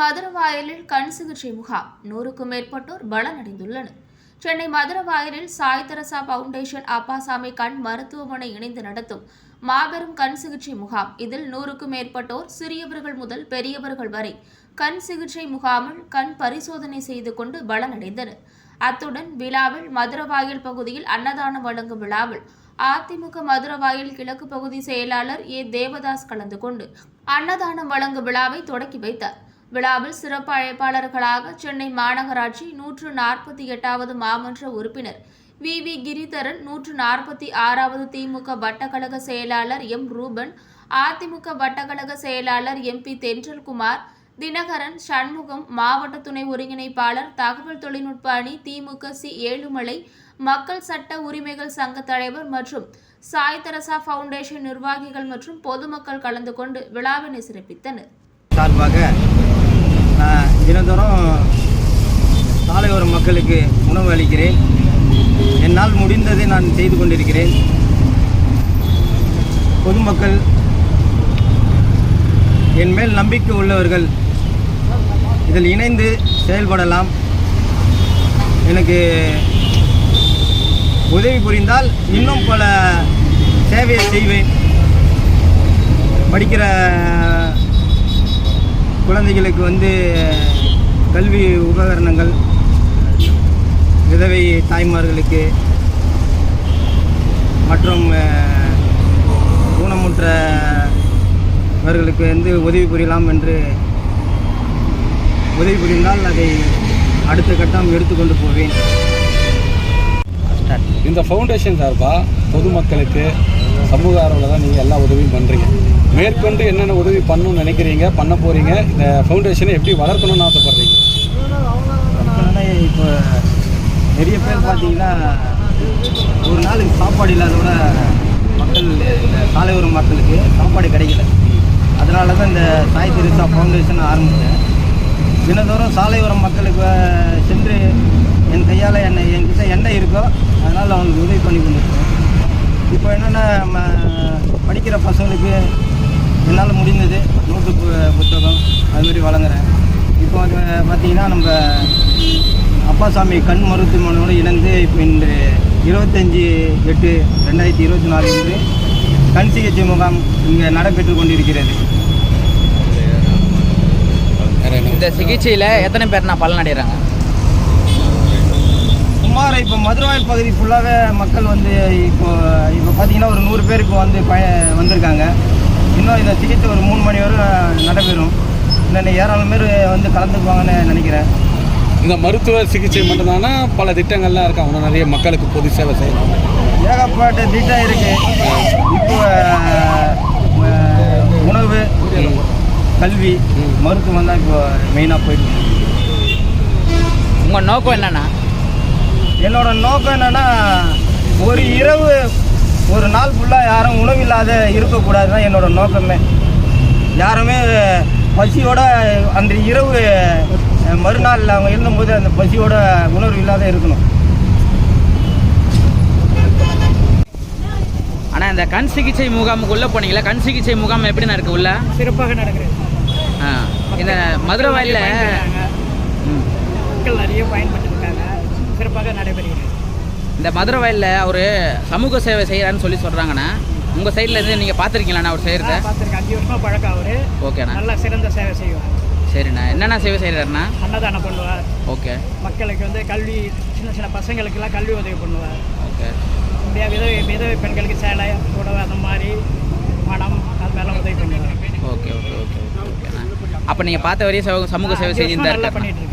மதுரவாயலில் கண் சிகிச்சை முகாம். நூறுக்கும் மேற்பட்டோர் பலனடைந்துள்ளனர். சென்னை மதுரவாயலில் சாய் தெரசா பவுண்டேஷன் அப்பாசாமி கண் மருத்துவமனை இணைந்து நடத்தும் மாபெரும் கண் சிகிச்சை முகாம். இதில் நூறுக்கும் மேற்பட்டோர் சிறியவர்கள் முதல் பெரியவர்கள் வரை கண் சிகிச்சை முகாமில் கண் பரிசோதனை செய்து கொண்டு பலனடைந்தனர். அத்துடன் விழாவில் மதுரவாயல் பகுதியில் அன்னதானம் வழங்கும் விழாவில் அதிமுக மதுரவாயல் கிழக்கு பகுதி செயலாளர் ஏ. தேவதாஸ் கலந்து கொண்டு அன்னதானம் வழங்கும் விழாவை தொடக்கி வைத்தார். விழாவில் சிறப்பு அழைப்பாளர்களாக சென்னை மாநகராட்சி நூற்று நாற்பத்தி எட்டாவது மாமன்ற உறுப்பினர் வி. வி. கிரிதரன் நூற்று நாற்பத்தி ஆறாவது திமுக வட்டக்கழக செயலாளர் எம். ரூபன் அதிமுக வட்டக்கழக செயலாளர் எம். பி. தென்றல்குமார் தினகரன் சண்முகம் மாவட்ட துணை ஒருங்கிணைப்பாளர் தகவல் தொழில்நுட்ப அணி திமுக சி. ஏழுமலை மக்கள் சட்ட உரிமைகள் சங்க தலைவர் மற்றும் சாய் தரசா ஃபவுண்டேஷன் நிர்வாகிகள் மற்றும் பொதுமக்கள் கலந்து கொண்டு விழாவினை சிறப்பித்தனர். தினந்தோறும் சாலையோர மக்களுக்கு உணவு அளிக்கிறேன். என்னால் முடிந்ததை நான் செய்து கொண்டிருக்கிறேன். பொதுமக்கள் என் மேல் நம்பிக்கை உள்ளவர்கள் இதில் இணைந்து செயல்படலாம். எனக்கு உதவி புரிந்தால் இன்னும் பல சேவையை செய்வேன். படிக்கிற குழந்தைகளுக்கு வந்து கல்வி உபகரணங்கள் விதவை தாய்மார்களுக்கு மற்றும் ஊனமுற்றவர்களுக்கு வந்து உதவி புரியலாம் என்று உதவி புரிந்தால் அதை அடுத்த கட்டம் எடுத்துக்கொண்டு போவேன். இந்த ஃபவுண்டேஷன் சார்பாக பொதுமக்களுக்கு சமூக ஆர்வலர் தான் நீங்கள் எல்லா உதவியும் பண்ணுறீங்க மேற்கொண்டு என்னென்ன உதவி பண்ணணும்னு நினைக்கிறீங்க பண்ண போகிறீங்க இந்த ஃபவுண்டேஷனை எப்படி வளர்க்கணும்னு ஆசைப்பட்றீங்க? அதனால இப்போ நிறைய பேர் பார்த்தீங்கன்னா ஒரு நாளுக்கு சாப்பாடு இல்லாதோட மக்கள் இந்த சாலையோர மக்களுக்கு சாப்பாடு கிடைக்கல. அதனால தான் இந்த சாய் திருசா ஃபவுண்டேஷன் ஆரம்பித்தேன் தினந்தோறும் சாலையோர மக்களுக்கு சென்று என் கையால் என்னை என்கிட்ட என்ன இருக்கோ அதனால் அவங்களுக்கு உதவி பண்ணி கொண்டிருக்கேன். இப்போ என்னென்னா நம்ம படிக்கிற பசங்களுக்கு என்னால் முடிந்தது நோட்டு புத்தகம் அதுமாரி வழங்குறேன். இப்போ பார்த்தீங்கன்னா நம்ம அப்பாசாமி கண் மருத்துவமனையோடு இணைந்து இப்போ இன்று இருபத்தஞ்சி எட்டு ரெண்டாயிரத்தி இருபத்தி நாலு இன்று கண் சிகிச்சை முகாம் இங்கே நடைபெற்று கொண்டிருக்கிறது. இந்த சிகிச்சையில் எத்தனை பேர்னா பலனடைகிறாங்க? சுமார் இப்போ மதுரவாயல் பகுதி ஃபுல்லாகவே மக்கள் வந்து இப்போ இப்போ பார்த்தீங்கன்னா ஒரு நூறு பேருக்கு வந்து பய வந்திருக்காங்க. இன்னும் இந்த சிகிச்சை ஒரு மூணு மணி வரை நடைபெறும். இன்னும் ஏராளம் பேர் வந்து கலந்துக்குவாங்கன்னு நினைக்கிறேன். இந்த மருத்துவ சிகிச்சை மட்டும்தானா? பல திட்டங்கள்லாம் இருக்கா? இன்னும் நிறைய மக்களுக்கு பொது சேவை செய்யணும். ஏகப்பட்ட திட்டம் இருக்கு. இப்போ உணவு கல்வி மருத்துவம் தான் இப்போ மெயினாக போயிட்டு இருக்கு. உங்கள் நோக்கம் என்னென்னா என்னோட நோக்கம் என்னன்னா ஒரு இரவு ஒரு நாள் ஃபுல்லாக யாரும் உணவு இல்லாத இருக்கக்கூடாது தான் என்னோட நோக்கமே. யாருமே பசியோட அந்த இரவு அஹ், மறுநாள் அவங்க இருந்தபோது அந்த பசியோட உணர்வு இல்லாத இருக்கணும். ஆனால் இந்த கண் சிகிச்சை முகாமுக்கு உள்ளே போனீங்களா? கண் சிகிச்சை முகாம் எப்படி இருக்கு உள்ள? சிறப்பாக நடக்கிறது இந்த மதுரை வயலில் ம். மக்கள் நிறைய பயன்பட்டுருக்காங்க. சிறப்பாக நடைபெறுகிறது. இந்த மதுரை வயலில் அவர் சமூக சேவை செய்கிறான்னு சொல்லி சொல்கிறாங்கண்ணா உங்கள் சைடில் இருந்து நீங்கள் பார்த்துருக்கீங்களாண்ணா அவர் செய்கிறத பார்த்துருக்கேன். அஞ்சு வருஷமாக பழக்கம் அவர். ஓகேண்ணா. நல்ல சிறந்த சேவை செய்வார். சரிண்ணா. என்னென்ன சேவை செய்கிறாருண்ணா அன்னதானம் பண்ணுவார். ஓகே. மக்களுக்கு வந்து கல்வி சின்ன சின்ன பசங்களுக்கெல்லாம் கல்வி உதவி பண்ணுவார். ஓகே. அப்படியே விதவை விதவை பெண்களுக்கு சேலை புடவை அந்த மாதிரி பணம் அது மாதிரிலாம் உதவி பண்ணுவார். ஓகே ஓகே ஓகே ஓகே ஓகேண்ணா. அப்போ நீங்கள் பார்த்த வரையும் சமூக- சேவை அஞ்சு வருஷமா செஞ்சுருந்தா நல்லா இருக்காருண்ணா பண்ணிட்டு